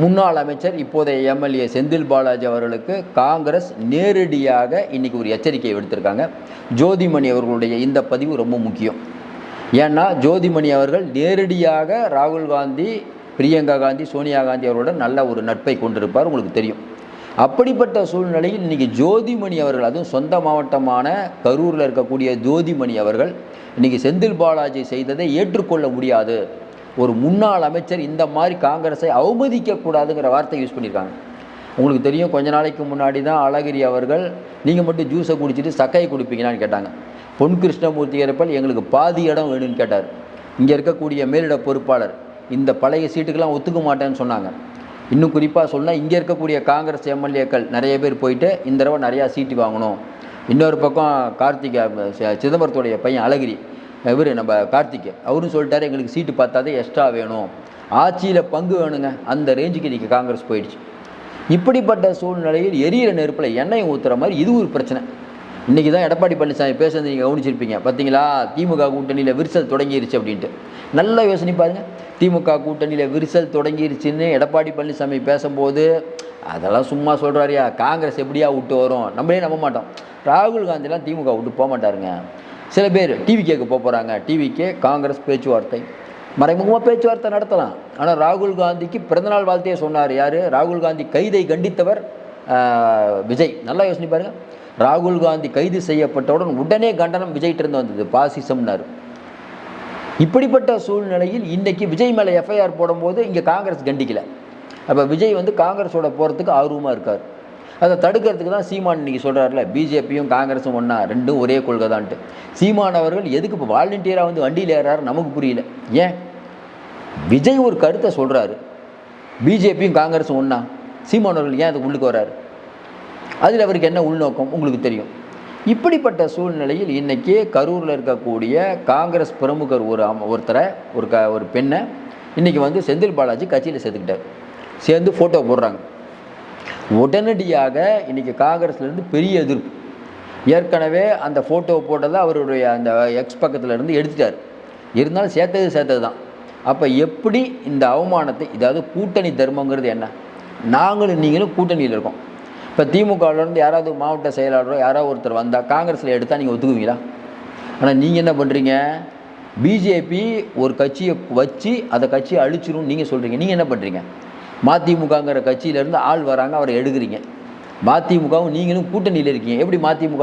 முன்னாள் அமைச்சர் இப்போதைய எம்எல்ஏ செந்தில் பாலாஜி அவர்களுக்கு காங்கிரஸ் நேரடியாக இன்னைக்கு ஒரு எச்சரிக்கையை விடுத்திருக்காங்க. ஜோதிமணி அவர்களுடைய இந்த பதிவு ரொம்ப முக்கியம். ஏன்னா ஜோதிமணி அவர்கள் நேரடியாக ராகுல் காந்தி பிரியங்கா காந்தி சோனியா காந்தி அவர்களுடன் நல்ல ஒரு நட்பை கொண்டிருப்பார் உங்களுக்கு தெரியும். அப்படிப்பட்ட சூழ்நிலையில் இன்றைக்கி ஜோதிமணி அவர்கள் அதுவும் சொந்த மாவட்டமான கரூரில் இருக்கக்கூடிய ஜோதிமணி அவர்கள் இன்றைக்கி செந்தில் பாலாஜி செய்ததை ஏற்றுக்கொள்ள முடியாது. ஒரு முன்னாள் அமைச்சர் இந்த மாதிரி காங்கிரஸை அவமதிக்கக்கூடாதுங்கிற வார்த்தை யூஸ் பண்ணியிருக்காங்க. உங்களுக்கு தெரியும் கொஞ்ச நாளைக்கு முன்னாடி தான் அழகிரி அவர்கள் நீங்கள் மட்டும் ஜூஸை குடிச்சிட்டு சக்கையை குடிப்பீங்களான்னு கேட்டாங்க. பொன் கிருஷ்ணமூர்த்தி இறப்பல் எங்களுக்கு பாதி இடம் வேணும்னு கேட்டார். இங்கே இருக்கக்கூடிய மேலிட பொறுப்பாளர் இந்த பழைய சீட்டுக்கெல்லாம் ஒத்துக்க மாட்டேன்னு சொன்னாங்க. இன்னும் குறிப்பாக சொன்னால் இங்கே இருக்கக்கூடிய காங்கிரஸ் எம்எல்ஏக்கள் நிறைய பேர் போயிட்டு இந்த தடவை நிறையா சீட்டு வாங்கணும். இன்னொரு பக்கம் கார்த்திகா சிதம்பரத்துடைய பையன் அழகிரி இவர் நம்ம கார்த்திக். அவரும் சொல்லிட்டாரு எங்களுக்கு சீட்டு பார்த்தாதே எக்ஸ்ட்ரா வேணும். ஆட்சியில் பங்கு வேணுங்க. அந்த ரேஞ்சுக்கு இன்றைக்கி காங்கிரஸ் போயிடுச்சு. இப்படிப்பட்ட சூழ்நிலையில் எரியிற நெருப்பில் எண்ணெய் ஊற்றுற மாதிரி இது ஒரு பிரச்சனை. இன்றைக்கி தான் எடப்பாடி பழனிசாமி பேசுறது நீங்கள் கவனிச்சிருப்பீங்க. பார்த்தீங்களா திமுக கூட்டணியில் விரிசல் தொடங்கிருச்சு அப்படின்ட்டு. நல்லா யோசனை பாருங்க. திமுக கூட்டணியில் விரிசல் தொடங்கிருச்சுன்னு எடப்பாடி பழனிசாமி பேசும்போது அதெல்லாம் சும்மா சொல்கிறாரியா காங்கிரஸ் எப்படியா விட்டு வரும்? நம்மளே நம்ப மாட்டோம். ராகுல் காந்திலாம் திமுக விட்டு போக மாட்டாருங்க. சில பேர் டிவி கேட்க போகிறாங்க டிவிக்கே காங்கிரஸ் பேச்சுவார்த்தை. மறைமுகமாக பேச்சுவார்த்தை நடத்தலாம். ஆனால் ராகுல் காந்திக்கு பிறந்தநாள் வாழ்த்தையே சொன்னார் யார்? ராகுல் காந்தி கைதை கண்டித்தவர் விஜய். நல்லா யோசனை பாருங்கள் ராகுல் காந்தி கைது செய்யப்பட்டவுடன் உடனே கண்டனம் விஜய்கிட்ட இருந்து வந்தது. பாசிசம்னாரு. இப்படிப்பட்ட சூழ்நிலையில் இன்றைக்கி விஜய் மேலே எஃப்ஐஆர் போடும்போது இங்கே காங்கிரஸ் கண்டிக்கல. அப்போ விஜய் வந்து காங்கிரஸோட போகிறதுக்கு ஆர்வமாக இருக்கார். அதை தடுக்கிறதுக்கு தான் சீமான் இன்றைக்கி சொல்கிறாருல பிஜேபியும் காங்கிரஸும் ஒன்றா ரெண்டும் ஒரே கொள்கை தான்ட்டு. சீமான் அவர்கள் எதுக்கு இப்போ வாலண்டியராக வந்து வண்டியில் ஏறாரு நமக்கு புரியல. ஏன்? விஜய் ஒரு கருத்தை சொல்கிறாரு பிஜேபியும் காங்கிரஸும் ஒன்றா சீமான் அவர்கள் ஏன் அதுக்கு உள்ளுக்கு வர்றாரு? அதில் அவருக்கு என்ன உள்நோக்கம்? உங்களுக்கு தெரியும். இப்படிப்பட்ட சூழ்நிலையில் இன்றைக்கி கரூரில் இருக்கக்கூடிய காங்கிரஸ் பிரமுகர் ஒரு ஒருத்தரை ஒரு க ஒரு பெண்ணை இன்றைக்கி வந்து செந்தில் பாலாஜி கட்சியில் சேர்த்துக்கிட்டார். சேர்ந்து ஃபோட்டோ போடுறாங்க. உடனடியாக இன்றைக்கி காங்கிரஸ்லேருந்து பெரிய எதிர்ப்பு. ஏற்கனவே அந்த ஃபோட்டோ போட்டதை அவருடைய அந்த எக்ஸ் பக்கத்தில் இருந்து எடுத்துட்டார். இருந்தாலும் சேர்த்தது சேர்த்தது தான் அப்போ எப்படி இந்த அவமானத்தை இதாவது கூட்டணி தர்மங்கிறது என்ன? நாங்களும் நீங்களும் கூட்டணியில் இருக்கோம். இப்போ திமுகவிலேருந்து யாராவது மாவட்ட செயலாளரோ யாராவது ஒருத்தர் வந்தால் காங்கிரஸில் எடுத்தால் நீங்கள் ஒத்துக்குவீங்களா? ஆனால் நீங்கள் என்ன பண்ணுறீங்க பிஜேபி ஒரு கட்சியை வச்சு அந்த கட்சியை அழிச்சிரும் நீங்கள் சொல்கிறீங்க நீங்கள் என்ன பண்ணுறீங்க மதிமுகங்கிற கட்சியிலேருந்து ஆள் வராங்க அவரை எடுக்கிறீங்க. மதிமுகவும் நீங்களும் கூட்டணியில் இருக்கீங்க. எப்படி மதிமுக